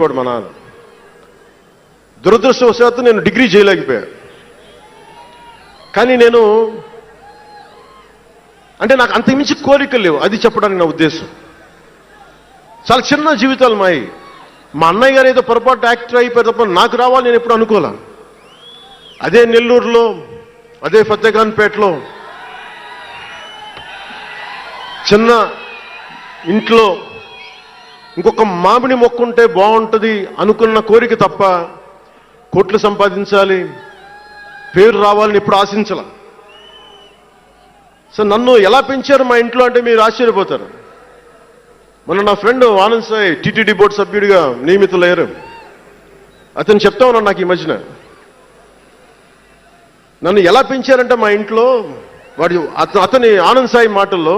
చెప్పాడు మా నాన్న. దురదృష్టవశాత్తు నేను డిగ్రీ చేయలేకపోయా కానీ నేను అంటే నాకు అంతకుమించి కోరికలు లేవు. అది చెప్పడానికి నా ఉద్దేశం. చాలా చిన్న జీవితాలు మాయి. మా అన్నయ్య గారు ఏదో పొరపాటు యాక్టర్ అయిపోయి తప్ప నాకు రావాలి నేను ఎప్పుడు అనుకోలే. అదే నెల్లూరులో అదే ఫతేఖాన్పేటలో చిన్న ఇంట్లో ఇంకొక మామిడి మొక్క ఉంటే బాగుంటుంది అనుకున్న కోరిక తప్ప కోట్లు సంపాదించాలి పేరు రావాలని ఎప్పుడు ఆశించాల? సో నన్ను ఎలా పెంచారు మా ఇంట్లో అంటే మీరు ఆశ్చర్యపోతారు. మొన్న నా friend Anand Sai TTD board సభ్యుడిగా నియమితులయ్యారు. అతను చెప్తా ఉన్నాను నాకు ఈ మధ్యన. నన్ను ఎలా పెంచారంటే మా ఇంట్లో వాడి అతని ఆనంద్ సాయి మాటల్లో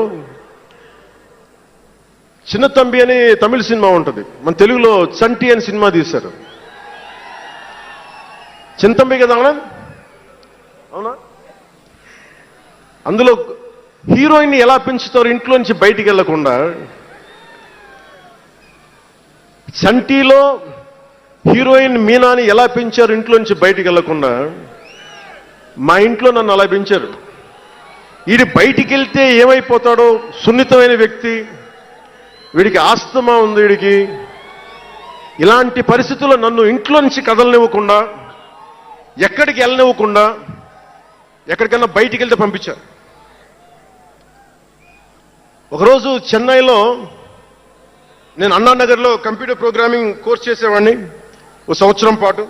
చిన్న తంబి అని తమిళ సినిమా ఉంటుంది. మన తెలుగులో చంటి అని సినిమా తీశారు. చింతంబి కదా అవునా? అవునా? అందులో హీరోయిన్ ఎలా పెంచుతారు ఇంట్లో నుంచి బయటికి వెళ్ళకుండా చంటీలో హీరోయిన్ మీనాని ఎలా పెంచారు ఇంట్లో నుంచి బయటికి వెళ్ళకుండా మా ఇంట్లో నన్ను అలా పెంచారు. ఇది బయటికి వెళ్తే ఏమైపోతాడో సున్నితమైన వ్యక్తి వీడికి ఆస్తమా ఉంది వీడికి. ఇలాంటి పరిస్థితుల్లో నన్ను ఇంట్లో నుంచి కదలనివ్వకుండా ఎక్కడికి వెళ్ళనివ్వకుండా ఎక్కడికైనా బయటికి వెళ్తే పంపించారు ఒకరోజు చెన్నైలో నేను అన్నానగర్లో కంప్యూటర్ ప్రోగ్రామింగ్ కోర్స్ చేసేవాడిని ఒక సంవత్సరం పాటు.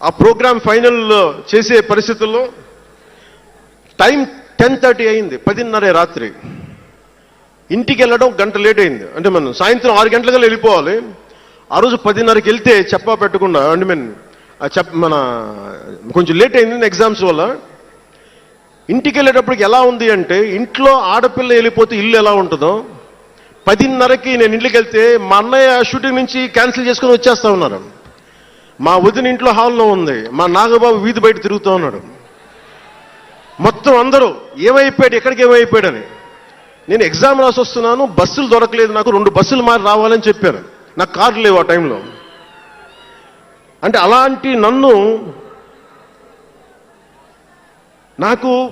ఆ ప్రోగ్రామ్ ఫైనల్లో చేసే పరిస్థితుల్లో టైం టెన్ థర్టీ అయింది పదిన్నర రాత్రి. ఇంటికి వెళ్ళడం గంట లేట్ అయింది. అంటే మనం సాయంత్రం ఆరు గంటలకు వెళ్ళిపోవాలి. ఆ రోజు పదిన్నరకి వెళ్తే చెప్పా పెట్టకుండా అంటే మేము చెప్ మన కొంచెం లేట్ అయింది ఎగ్జామ్స్ వల్ల. ఇంటికి వెళ్ళేటప్పటికి ఎలా ఉంది అంటే ఇంట్లో ఆడపిల్ల వెళ్ళిపోతే ఇల్లు ఎలా ఉంటుందో పదిన్నరకి నేను ఇంటికి వెళ్తే మా అన్నయ్య షూటింగ్ నుంచి క్యాన్సిల్ చేసుకుని వచ్చేస్తా ఉన్నారు. మా వదిన ఇంట్లో హాల్లో ఉంది. మా నాగబాబు వీధి బయట తిరుగుతూ ఉన్నాడు. మొత్తం అందరూ ఏమైపోయాడు ఎక్కడికి ఏమైపోయాడని. నేను ఎగ్జామ్ రాసి వస్తున్నాను బస్సులు దొరకలేదు నాకు రెండు బస్సులు మారి రావాలని చెప్పాను నాకు కార్లు లేవు ఆ టైంలో. అంటే అలాంటి నన్ను నాకు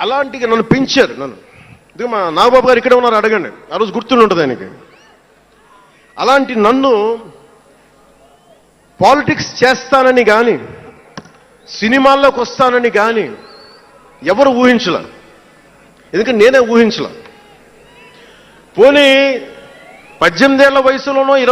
అలాంటి నన్ను పెంచారు నన్ను. ఇది మా నాగబాబు గారు ఇక్కడే ఉన్నారు అడగండి. ఆ రోజు గుర్తుండి ఉంటుంది ఆయనకి. అలాంటి నన్ను పాలిటిక్స్ చేస్తానని కానీ సినిమాల్లోకి వస్తానని కానీ ఎవరు ఊహించలే ఎందుకంటే నేనే ఊహించలే. పోనీ పద్దెనిమిదేళ్ళ వయసులోనో ఇరవై